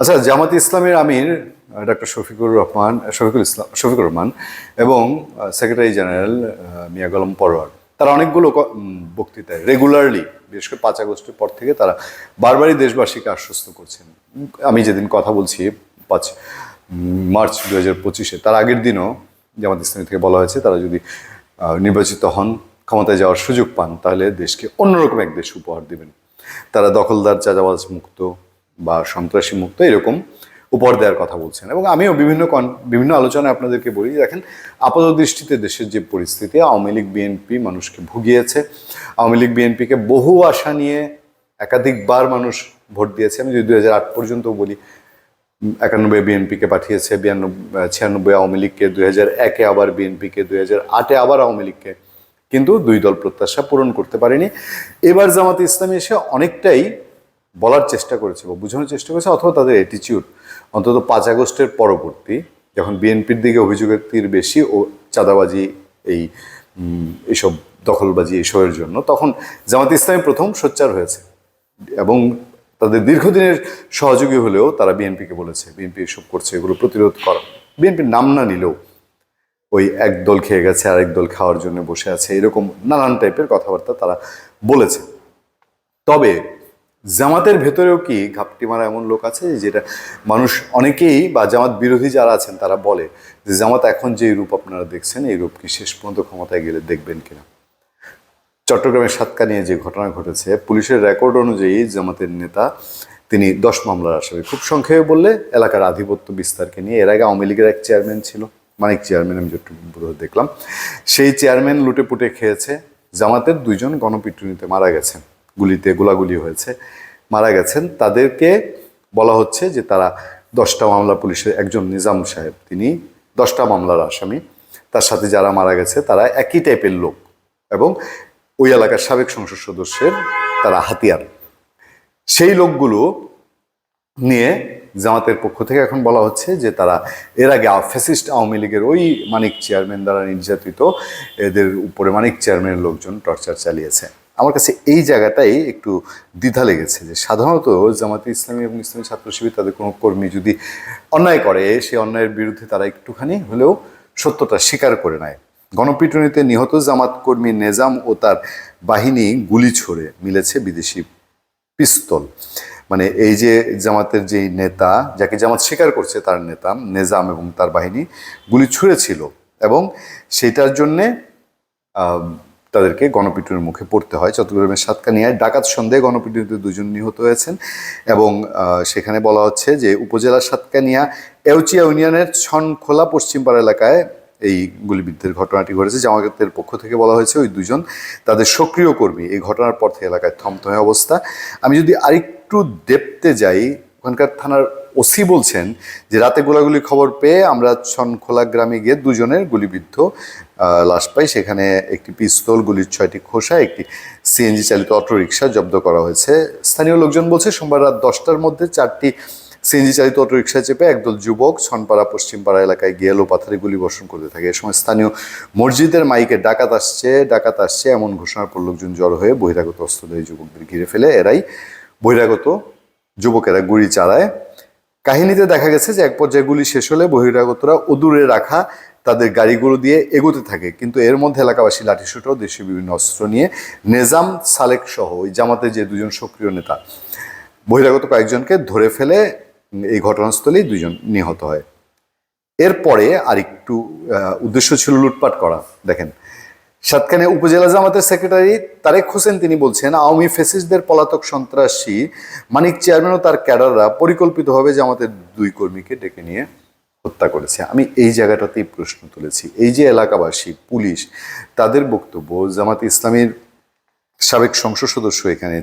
আচ্ছা জামাত ইসলামের আমির ডক্টর শফিকুর রহমান শফিকুল ইসলাম, শফিকুর রহমান এবং সেক্রেটারি জেনারেল মিয়া গোলাম পরোয়ার তারা অনেকগুলো বক্তৃতায় রেগুলারলি বিশেষ করে পাঁচ আগস্টের পর থেকে তারা বারবারই দেশবাসীকে আশ্বস্ত করছেন। আমি যেদিন কথা বলছি পাঁচ মার্চ দু হাজার পঁচিশে, তার আগের দিনও জামাত ইসলামী থেকে বলা হয়েছে, তারা যদি নির্বাচিত হন, ক্ষমতায় যাওয়ার সুযোগ পান, তাহলে দেশকে অন্যরকম এক দেশ উপহার দেবেন। তারা দখলদার, চাঁদাবাজ, মুক্ত বা সন্ত্রাসী মুক্ত এরকম উপহার দেওয়ার কথা বলছেন। এবং আমিও বিভিন্ন বিভিন্ন আলোচনায় আপনাদেরকে বলি, দেখেন আপাত দৃষ্টিতে দেশের যে পরিস্থিতি, আওয়ামী লীগ, বিএনপি মানুষকে ভুগিয়েছে। আওয়ামী লীগ, বিএনপিকে বহু আশা নিয়ে একাধিকবার মানুষ ভোট দিয়েছে। আমি যদি দুই হাজার আট পর্যন্ত বলি, একানব্বই বিএনপিকে পাঠিয়েছে বিয়ানব্বই ছিয়ানব্বই আওয়ামী লীগকে, দুই হাজার একে আবার বিএনপিকে, দুই হাজার আটে আবার আওয়ামী লীগকে। কিন্তু দুই দল প্রত্যাশা পূরণ করতে পারেনি। এবার জামাতে ইসলামী এসে অনেকটাই বলার চেষ্টা করেছে বা বোঝানোর চেষ্টা করেছে অথবা তাদের অ্যাটিচিউড অন্তত পাঁচ আগস্টের পরবর্তী যখন বিএনপির দিকে অভিযোগের তীর বেশি ও চাঁদাবাজি এই উম, এইসব দখলবাজি এইসবের জন্য তখন জামাত ইসলামী প্রথম সোচ্চার হয়েছে এবং তাদের দীর্ঘদিনের সহযোগী হলেও তারা বিএনপিকে বলেছে বিএনপি এসব করছে এগুলো প্রতিরোধ করা। বিএনপির নাম না নিলেও ওই এক দল খেয়ে গেছে আরেক দল খাওয়ার জন্য বসে আছে এরকম নানান টাইপের কথাবার্তা তারা বলেছে। তবে জামাতের ভেতরেও কি ঘাপটি মারা এমন লোক আছে যেটা মানুষ অনেকেই বা জামাত বিরোধী যারা আছেন তারা বলে যে জামাত এখন যে রূপ আপনারা দেখছেন, এই রূপ কি শেষ পর্যন্ত ক্ষমতায় গেলে দেখবেন কিনা? চট্টগ্রামের সাতকা নিয়ে যে ঘটনা ঘটেছে, পুলিশের রেকর্ড অনুযায়ী জামাতের নেতা, তিনি দশ মামলার আসামি। খুব সংক্ষেপে বললে, এলাকার আধিপত্য বিস্তারকে নিয়ে। এর আগে আওয়ামী লীগের এক চেয়ারম্যান ছিল, মানিক চেয়ারম্যান আমি যতটুকু দেখলাম। সেই চেয়ারম্যান লুটে পুটে খেয়েছে। জামাতের দুইজন গণপিটুনিতে মারা গেছেন। গুলিতে গোলাগুলি হয়েছে, মারা গেছেন। তাদেরকে বলা হচ্ছে যে তারা দশটা মামলা পুলিশের একজন নিজাম সাহেব, তিনি দশটা মামলার আসামি। তার সাথে যারা মারা গেছে, তারা একই টাইপের লোক এবং ওই এলাকার সাবেক সংসদ সদস্যের তারা হাতিয়ার। সেই লোকগুলো নিয়ে জামাতের পক্ষ থেকে এখন বলা হচ্ছে যে তারা এর আগে ফ্যাসিস্ট আওয়ামী লীগের ওই মানিক চেয়ারম্যান দ্বারা নির্যাতিত এদের উপরে মানিক চেয়ারম্যানের লোকজন টর্চার চালিয়েছে। আমার কাছে এই জায়গাটাই একটু দ্বিধা লেগেছে যে সাধারণত জামাতে ইসলামী এবং ইসলামী ছাত্র শিবির তাদের কোনো কর্মী যদি অন্যায় করে, সেই অন্যায়ের বিরুদ্ধে তারা একটুখানি হলেও সত্যটা স্বীকার করে নেয়। গণপিটুনিতে নিহত জামাত কর্মী নেজাম ও তার বাহিনী গুলি ছোড়ে মিলেছে বিদেশি পিস্তল। মানে এই যে জামাতের যেই নেতা, যাকে জামাত স্বীকার করছে তার নেতা, নেজাম এবং তার বাহিনী গুলি ছুঁড়েছিল এবং সেটার জন্যে তাদেরকে গণপিটুনির মুখে পড়তে হয়। চট্টগ্রামের সাতকানিয়ায় ডাকাত সন্দেহে গণপিটুনিতে দুজন নিহত হয়েছেন এবং সেখানে বলা হচ্ছে যে উপজেলার সাতকানিয়া এউচিয়া ইউনিয়নের ছনখোলা পশ্চিমপাড়া এলাকায় এই গুলিবিদ্ধের ঘটনাটি ঘটেছে। জামায়াতের পক্ষ থেকে বলা হয়েছে ওই দুজন তাদের সক্রিয় কর্মী। এই ঘটনার পর থেকে এলাকায় থমথমে অবস্থা। আমি যদি আরেকটু দেখতে যাই ওখানকার থানার ওসি বলছেন যে রাতে গোলাগুলি খবর পেয়ে আমরা ছনখোলা গ্রামে গিয়ে দুজনের গুলিবিদ্ধ লাশ পাই। সেখানে একটি পিস্তল, গুলির ছয়টি খোসা, একটি সিএনজি চালিত অটোরিকশা জব্দ করা হয়েছে। স্থানীয় লোকজন বলছে, সোমবার রাত দশটার মধ্যে চারটি সিএনজি চালিত অটোরিকশায় চেপে একদল যুবক ছনপাড়া, পশ্চিমপাড়া এলাকায় গিয়ে এলো পাথারে গুলি বর্ষণ করতে থাকে। এ সময় স্থানীয় মসজিদের মাইকে ডাকাত আসছে ডাকাত আসছে। এমন ঘোষণার পর লোকজন জড়ো হয়ে বহিরাগত অস্ত্রধারী যুবকদের ঘিরে ফেলে। এরাই বহিরাগত যুবকেরা গুলি চালায়। কাহিনীতে দেখা গেছে যে এক পর্যায়ে গুলি শেষ হলে বহিরাগতরা অদূরে রাখা তাদের গাড়িগুলো দিয়ে এগোতে থাকে। কিন্তু এর মধ্যে এলাকাবাসী লাঠিসুটো দেশীয় বিভিন্ন অস্ত্র নিয়ে নেজাম সালেক সহ ওই জামাতে যে দুজন সক্রিয় নেতা, বহিরাগত কয়েকজনকে ধরে ফেলে এই ঘটনাস্থলেই দুজন নিহত হয়। এরপরে আরেকটু উদ্দেশ্য ছিল লুটপাট করা। দেখেন সাতকানে উপজেলা জামাতের সেক্রেটারি তারেক হোসেন তিনি বলছেন, আওয়ামী ফেসিসদের পলাতক সন্ত্রাসী মানিক চেয়ারম্যান ও তার ক্যাডাররা পরিকল্পিতভাবে জামাতের দুই কর্মীকে ডেকে নিয়ে হত্যা করেছে। আমি এই জায়গাটাতেই প্রশ্ন তুলেছি। এই যে এলাকাবাসী, পুলিশ, তাদের বক্তব্য, জামাত ইসলামীর সাবেক সংসদ সদস্য এখানে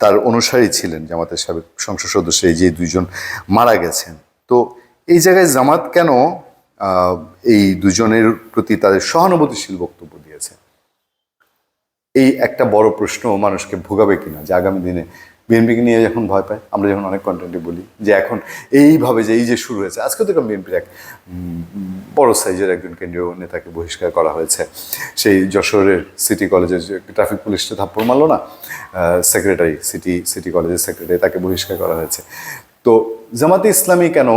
তার অনুসারী ছিলেন জামাতের সাবেক সংসদ সদস্য, এই যে দুইজন মারা গেছেন। তো এই জায়গায় জামাত কেন এই দুজনের প্রতি তাদের সহানুভূতিশীল বক্তব্য দিয়েছে। এই একটা বড় প্রশ্ন মানুষকে ভোগাবে কিনা যে আগামী দিনে বিএনপিকে নিয়ে যখন ভয় পায়, আমরা যখন অনেক কন্টেন্টে বলি যে এখন এইভাবে যে এই যে শুরু হয়েছে, আজকে তো বিএনপির এক বড় সাইজের একজন কেন্দ্রীয় নেতাকে বহিষ্কার করা হয়েছে। সেই যশোরের সিটি কলেজের যে ট্রাফিক পুলিশটা থাপ্পড় মারলো না সেক্রেটারি সিটি সিটি কলেজের সেক্রেটারি তাকে বহিষ্কার করা হয়েছে। তো জামাতে ইসলামী কেন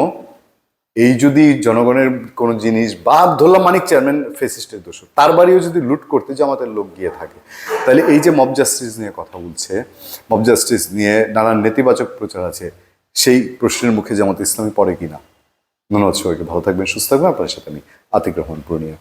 এই যদি জনগণের কোনো জিনিস বা ধরলাম মানিক চেয়ারম্যান ফেসিস্টের দোষ তার বাড়িও যদি লুট করতে জামাতের লোক গিয়ে থাকে, তাহলে এই যে মব জাস্টিস নিয়ে কথা বলছে মব জাস্টিস নিয়ে নানান নেতিবাচক প্রচার আছে, সেই প্রশ্নের মুখে জামাত ইসলামী পড়ে কিনা? ধন্যবাদ সবাইকে, ভালো থাকবেন, সুস্থ থাকবেন আপনার সাথে আমি আতিক রহমান, পূর্ণিয়া।